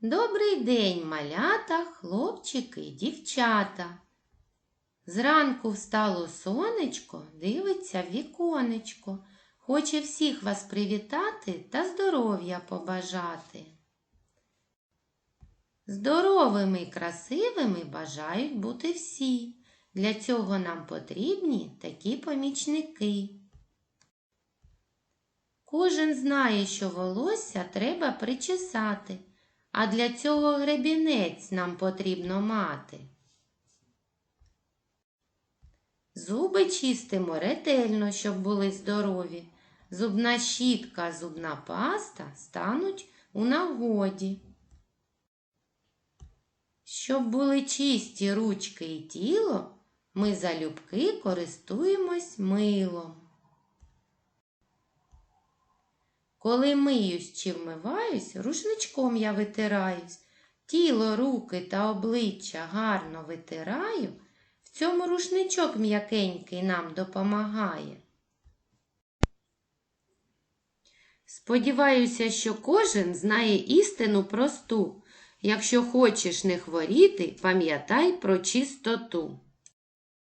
Добрий день, малята, хлопчики, дівчата. Зранку встало сонечко, дивиться віконечко, хоче всіх вас привітати та здоров'я побажати. Здоровими і красивими бажають бути всі. Для цього нам потрібні такі помічники. Кожен знає, що волосся треба причесати, а для цього гребінець нам потрібно мати. Зуби чистимо ретельно, щоб були здорові. Зубна щітка, зубна паста стануть у нагоді. Щоб були чисті ручки і тіло, ми залюбки користуємось милом. Коли миюсь чи вмиваюсь, рушничком я витираюсь, тіло, руки та обличчя гарно витираю, в цьому рушничок м'якенький нам допомагає. Сподіваюся, що кожен знає істину просту. Якщо хочеш не хворіти, пам'ятай про чистоту.